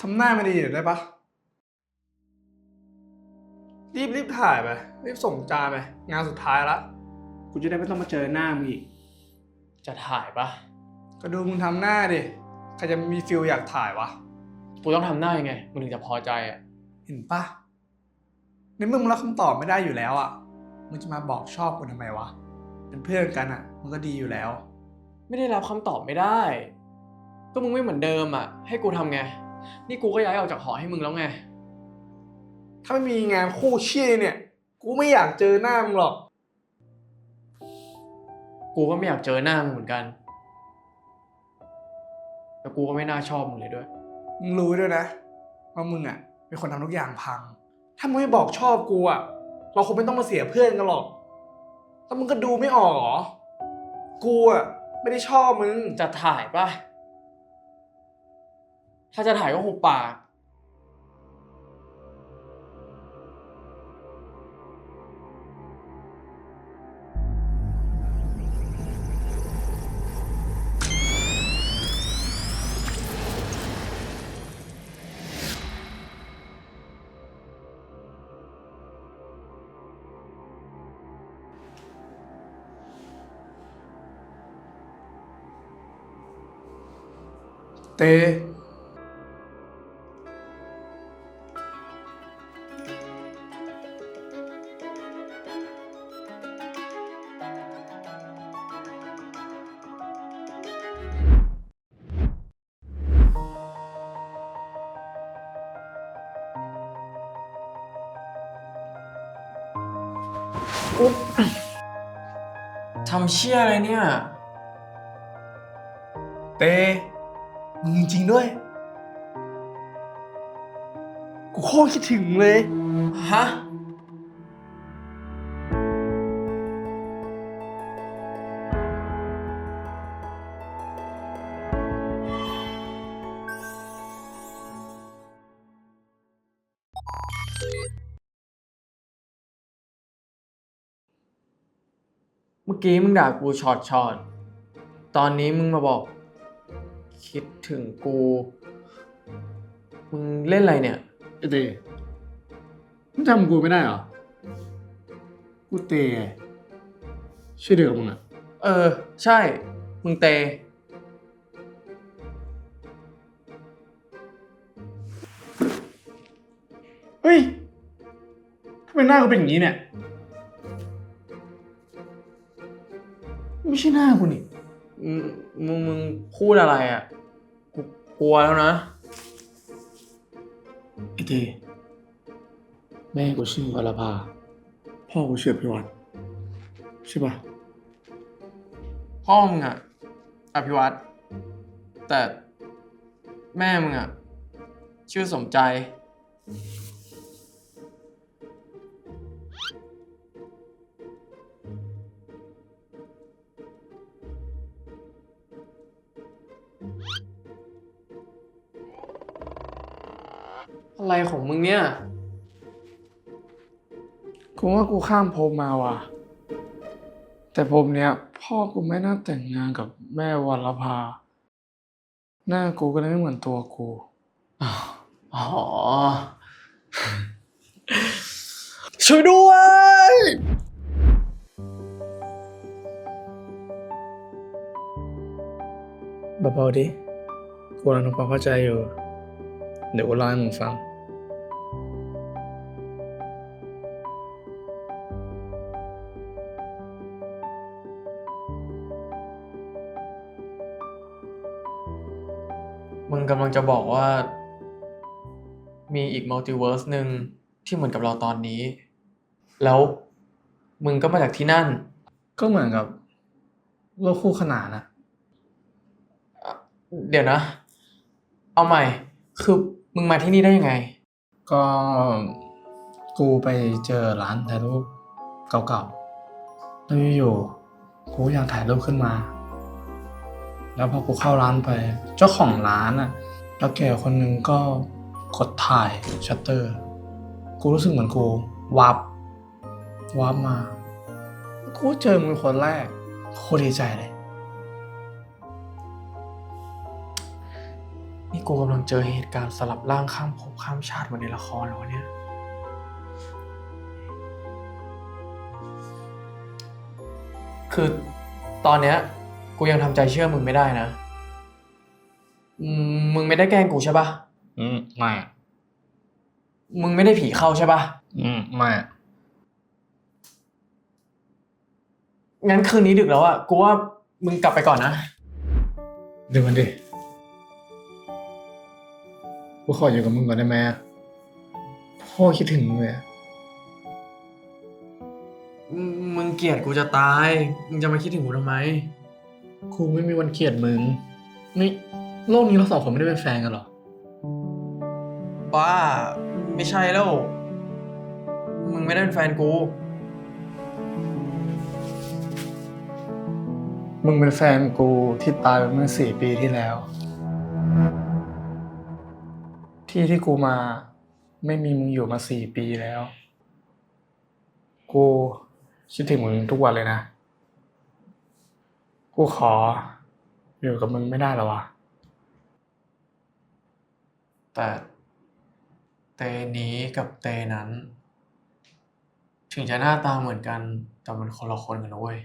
ทำหน้าไม่ดีหน่อยได้ปะ รีบรีบถ่ายไป รีบส่งจานไป งานสุดท้ายละ กูจะได้ไม่ต้องมาเจอหน้ามึงอีก จะถ่ายปะก็ดูมึงทำหน้าดิ ใครจะมีฟิลอยากถ่ายวะ กูต้องทำหน้ายังไง มึงถึงจะพอใจอะ เห็นปะในเมื่อมึงรับคำตอบไม่ได้อยู่แล้วอะ มึงจะมาบอกชอบกูทำไมวะ เป็นเพื่อนกันอะ มันก็ดีอยู่แล้ว ไม่ได้รับคำตอบไม่ได้ ก็มึงไม่เหมือนเดิมอะ ให้กูทำไง นี่กูก็ย้ายออกจากหอให้มึงแล้วไง ถ้าไม่มีงานคู่ชี้เนี่ย กูไม่อยากเจอหน้ามึงหรอก กูก็ไม่อยากเจอหน้ามึงเหมือนกัน แต่กูก็ไม่น่าชอบมึงเลยด้วย มึงรู้ด้วยนะว่ามึงอะเป็นคนทำทุกอย่างพัง ถ้ามึงไม่บอกชอบกูอะ เราคงไม่ต้องมาเสียเพื่อนกันหรอก แล้วมึงก็ดูไม่ออกเหรอ กูอะไม่ได้ชอบมึง จะถ่ายปะ ถ้าจะถ่ายก็หุบปากเตำเชี่ยอะไรเนี่ย เตมึงจริงๆด้วย กูโคตรคิดถึงเลย ฮะ เมื่อกี้มึงด่ากูช็อตช็อตตอนนี้มึงมาบอก คิดถึงกู มึงเล่นอะไรเนี่ย ไอเตมึงจำกูไม่ได้เหรอ กูเตไงชื่อเดียวกับมึงอะเออ ใช่ มึงเต เฮ้ยทำไมหน้ากูเป็นอย่างนี้เนี่ย ไม่ใช่หน้ากูนี่มึงมึงมึงพูดอะไรอะกูกลัวแล้วนะไอเตแม่กูชื่อวรภาพ่อกูชื่อพิวัตรใช่ปะพ่อมึงอะอภิวัตรแต่แม่มึงอะชื่อสมใจ อะไรของมึงเนี่ย กูว่ากูข้ามภพมาว่ะ แต่ภพเนี้ย พ่อกูไม่น่าแต่งงานกับแม่วรภา หน้ากูก็เลยไม่เหมือนตัวกู อ๋อ ช่วยด้วย เบาๆดิ กูกำลังทำความเข้าใจอยู่ เดี๋ยวกูเล่าให้มึงฟัง มึงกำลังจะบอกว่า มีอีกมัลติเวิร์สหนึ่งที่เหมือนกับเราตอนนี้ แล้วมึงก็มาจากที่นั่น ก็เหมือนกับโลกคู่ขนานนะเดี๋ยวนะ เอาใหม่ คือมึงมาที่นี่ได้ยังไง ก็กูไปเจอร้านถ่ายรูปเก่าๆแล้วอยู่ๆกูอยากถ่ายรูปขึ้นมา แล้วพอกูเข้าร้านไป เจ้าของร้านอะแล้วแกคนหนึ่งก็กดถ่ายชัตเตอร์ กูรู้สึกเหมือนกูวับวับมา กูเจอมึงคนแรกโคตรดีใจเลย นี่กูกำลังเจอเหตุการณ์สลับร่างข้ามภพข้ามชาติเหมือนในละครเหรอเนี่ย คือตอนเนี้ย กูยังทำใจเชื่อมึงไม่ได้นะอืมมึงไม่ได้แกล้งกูใช่ปะอืมไม่มึงไม่ได้ผีเข้าใช่ปะอืมไม่งั้นคืนนี้ดึกแล้วอะกูว่ามึงกลับไปก่อนนะ เดี๋ยวมันดิกูขออยู่กับมึงก่อนได้ไหมพ่อคิดถึงมึงเลยอะมึงมึงเกลียดกูจะตาย มึงจะมาคิดถึงกูทำไม กูไม่มีวันเกลียดมึง นี่โลกนี้เราสองคนไม่ได้เป็นแฟนกันหรอ บ้า ไม่ใช่แล้ว มึงไม่ได้เป็นแฟนกู มึงเป็นแฟนกูที่ตายไปเมื่อสี่ปีที่แล้ว ที่ที่กูมาไม่มีมึงอยู่มาสี่ปีแล้ว กูคิดถึงมึงทุกวันเลยนะ กูขอ อยู่กับมึงไม่ได้หรอวะ แต่เตนี้กับเตนั้น ถึงจะหน้าตาเหมือนกัน แต่มันคนละคนกันนะเว้ย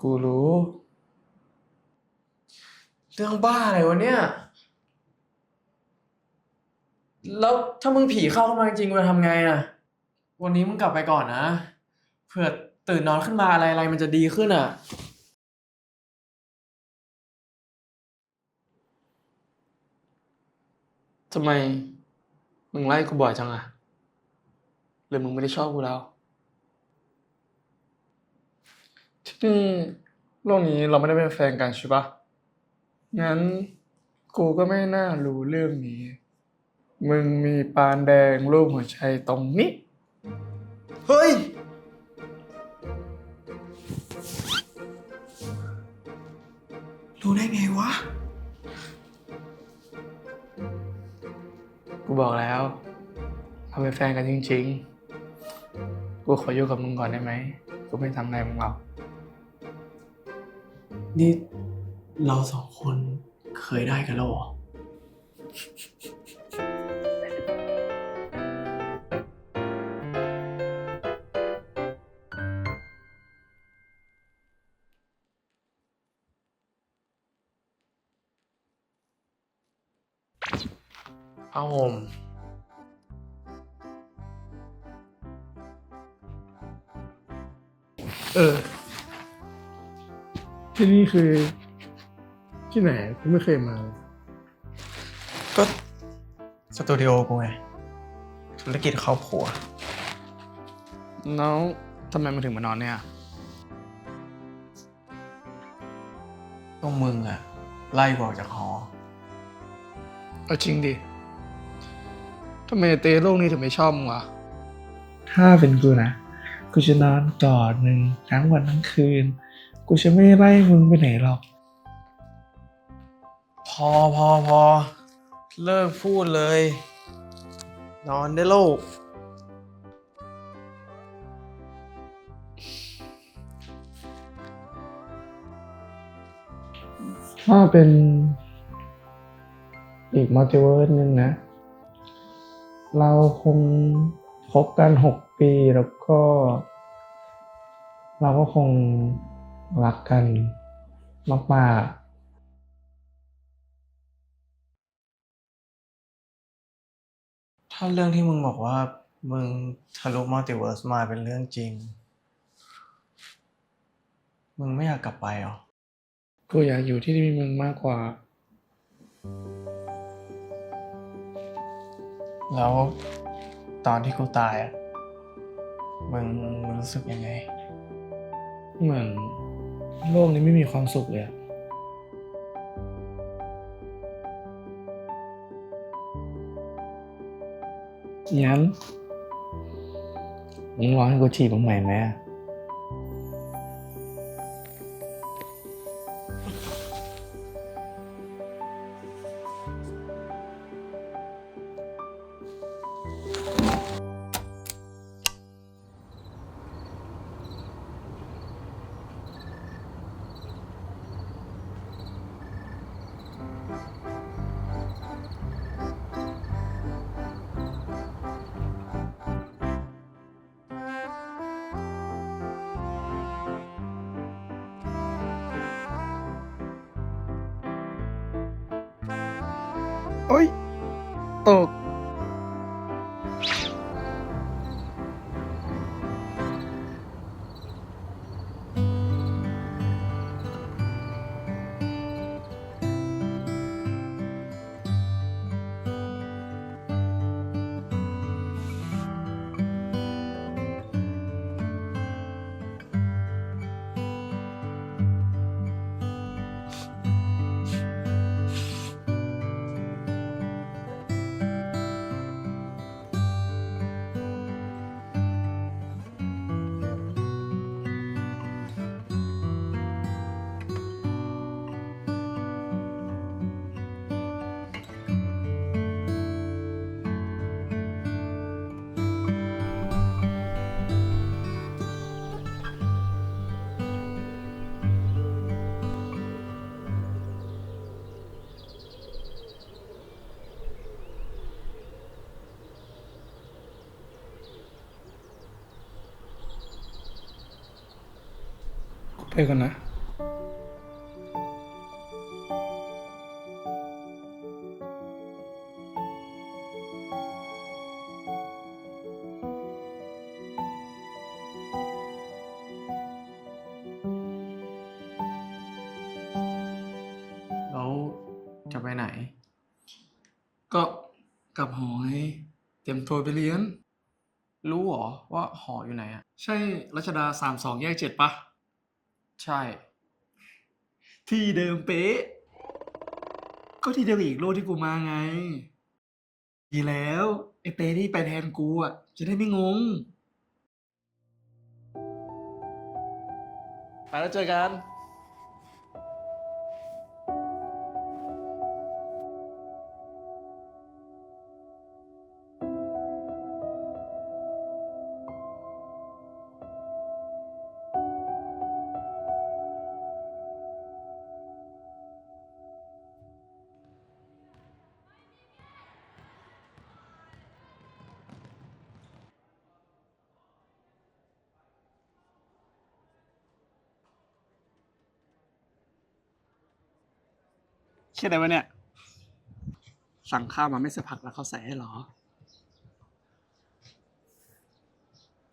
กูรู้ เรื่องบ้าอะไรวะเนี่ย แล้วถ้ามึงผีเข้ามาจริงๆกูจะทำไงอะวันนี้มึงกลับไปก่อนนะ เผื่อ ตื่นนอนขึ้นมาอะไรอะไรมันจะดีขึ้นอะทำไม มึงไล่กูบ่อยจังอะหรือมึงไม่ได้ชอบกูแล้ว ที่นี่โลกนี้เราไม่ได้เป็นแฟนกันใช่ปะงั้นกูก็ไม่น่ารู้เรื่องนี้ มึงมีปานแดงรูปหัวใจตรงนี้ เฮ้ย รู้ได้ไงวะ กูบอกแล้วเราเป็นแฟนกันจริง ๆ กูขออยู่กับมึงก่อนได้ไหม กูไม่ทำอะไรมึงหรอก นี่เราสองคนเคยได้กันแล้วเหรอ เอาผมเออ ที่นี่คือ ที่ไหนกูไม่เคยมา ก็สตูดิโอกูไงธุรกิจครอบครัวแล้วทำไมมันถึงมานอนเนี่ยก็มึงอะไล่กูออกจากหอ เอาจริงดิ ทำไมเตโลกนี้ถึงไม่ชอบมึงวะถ้าเป็นกูนะ กูจะนอนกอดมึงทั้งวันทั้งคืน กูจะไม่ไล่มึงไปไหนหรอก พอพอพอเลิกพูดเลย นอนได้โลก ถ้าเป็นอีกมัลติเวิร์สหนึ่งนะ เราคงคบกันหกปีแล้วก็ เราก็คงรักกันมากๆถ้าเรื่องที่มึงบอกว่า มึงทะลุมัลติเวิร์สมาเป็นเรื่องจริง มึงไม่อยากกลับไปเหรอ กูอยากอยู่ที่มีมึงมากกว่า แล้วตอนที่กูตายอะมึงรู้สึกยังไง เหมือนโลกนี้ไม่มีความสุขเลยอะงั้นมึงรอให้กูจีบมึงใหม่ไหมอะ โอ๊ย ไปก่อนนะแล้วจะไปไหน ก็กลับหอไงเตรียมตัวไปเรียน รู้เหรอว่าหออยู่ไหนอะ ใช่รัชดาสามสองแยกเจ็ดปะ ใช่ ที่เดิมเป๊ะ ก็ที่เดิมอีกโลกที่กูมาไง ดีแล้วไอ้เต้ที่ไปแทนกูอะ จะได้ไม่งง ไปแล้วเจอกัน เชื่อได้ปะเนี่ย สั่งข้าวมาไม่สักพักแล้วเขาใส่ให้เหรอ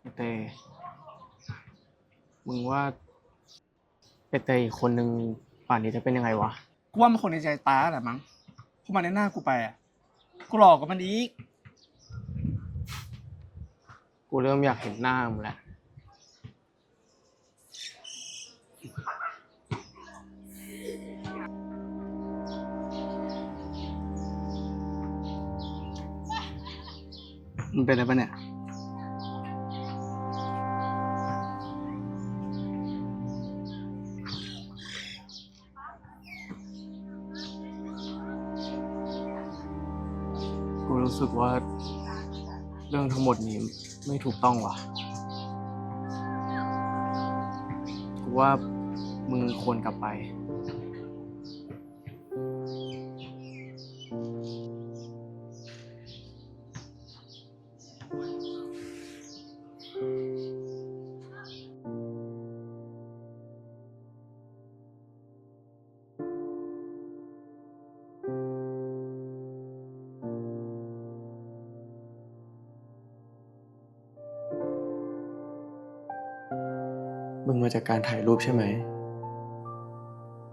ไอเตมึงว่าไอเตอีกคนนึงป่านนี้จะเป็นยังไงวะ กูว่ามันคนในใจตาแหละมั้งพวกมันในหน้ากูไปอะ กูหลอกกับมันอีก กูเริ่มอยากเห็นหน้ามึงแล้ว มันเป็นอะไรปะเนี่ย กูรู้สึกว่า เรื่องทั้งหมดนี้ไม่ถูกต้องว่ะ กูว่ามึงควรกลับไป มึงมาจากการถ่ายรูปใช่ไหม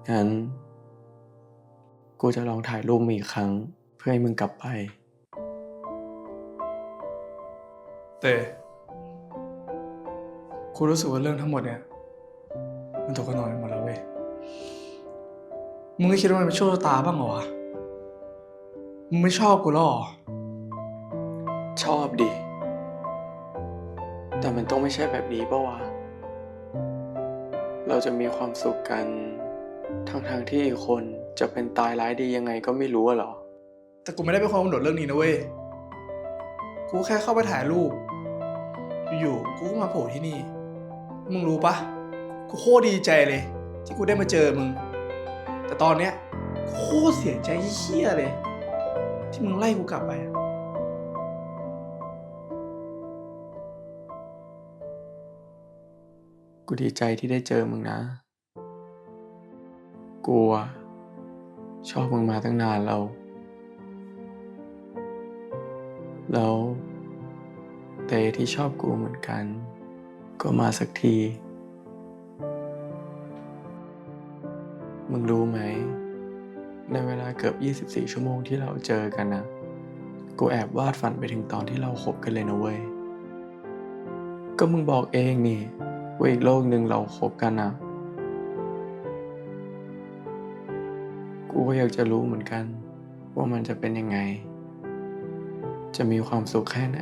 งั้น กูจะลองถ่ายรูปมึงอีกครั้ง เพื่อให้มึงกลับไป เต้กูรู้สึกว่าเรื่องทั้งหมดเนี่ย มันถูกขนอยไปหมดแล้วเว้ย มึงไม่คิดว่ามันเป็นโชคชะตาบ้างเหรอวะ มึงไม่ชอบกูแล้วเหรอ ชอบดิ แต่มันต้องไม่ใช่แบบนี้ปะวะ เราจะมีความสุขกัน ทั้งทางๆที่อีกคนจะเป็นตายร้ายดียังไงก็ไม่รู้อะเหรอ แต่กูไม่ได้เป็นคนกำหนดเรื่องนี้นะเว้ย กูแค่เข้าไปถ่ายรูป อยู่ๆ กูก็มาโผล่ที่นี่ มึงรู้ปะ กูโคตรดีใจเลย ที่กูได้มาเจอมึง แต่ตอนเนี้ยโคตรเสียใจเชี่ยเลย ที่มึงไล่กูกลับไปอะ กูดีใจที่ได้เจอมึงนะกูอะชอบมึงมาตั้งนานแล้ว แล้วเตที่ชอบกูเหมือนกัน ก็มาสักที มึงรู้ไหม ในเวลาเกือบ 24 ชั่วโมงที่เราเจอกันนะกูแอบวาดฝันไปถึงตอนที่เราคบกันเลยนะเว้ย ก็มึงบอกเองนี่ ว่าอีกโลกหนึ่งเราคบกันนะกูก็อยากจะรู้เหมือนกัน ว่ามันจะเป็นยังไง จะมีความสุขแค่ไหน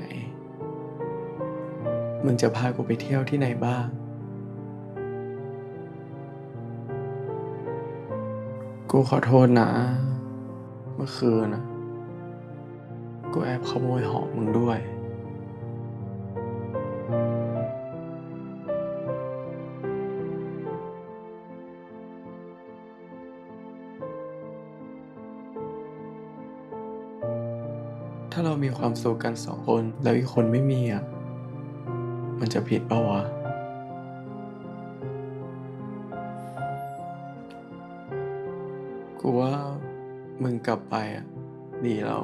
มึงจะพากูไปเที่ยวที่ไหนบ้าง กูขอโทษนะ เมื่อคืนนะ กูแอบขโมยหอมมึงด้วย ความสุขกันสองคน แล้วอีกคนไม่มีอะ มันจะผิดปล่าวะ กูว่ามึงกลับไปอะ ดีแล้ว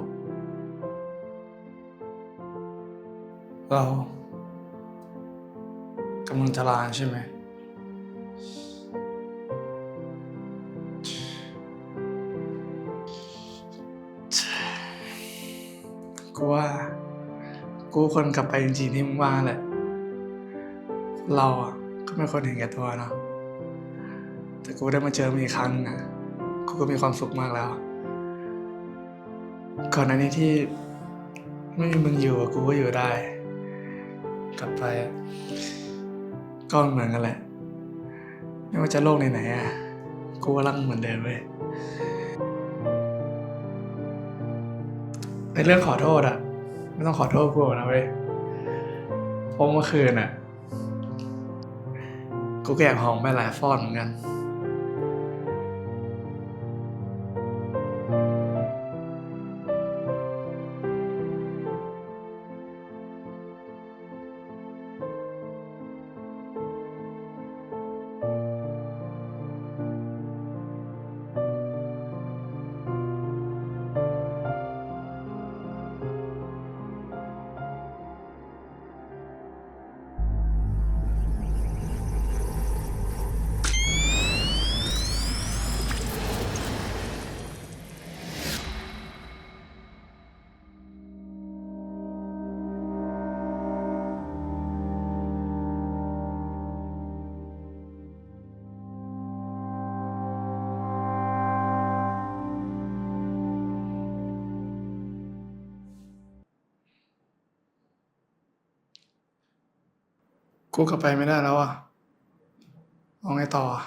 เรากำลังจะลาใช่ไหม ว่า กูควรกลับไปจริงๆที่มึงว่าแหละ เราอะก็ไม่ควรเห็นแก่ตัวเนาะแต่กูได้มาเจอมึงอีกครั้งนึงอะกูก็มีความสุขมากแล้ว ก่อนหน้านี้ที่ไม่มีมึงอยู่กูก็อยู่ได้ กลับไปอะก็เหมือนกันแหละ ไม่ว่าจะโลกไหนๆอะกูก็รักมึงเหมือนเดิมเว้ยในเรื่องขอโทษอะ ไม่ต้องขอโทษกูนะเว้ยเพราะเมื่อคืนอะกูแกงหองไปหลายฟอนเหมือนกัน กูกลับไปไม่ได้แล้วอะเอาไงต่ออะ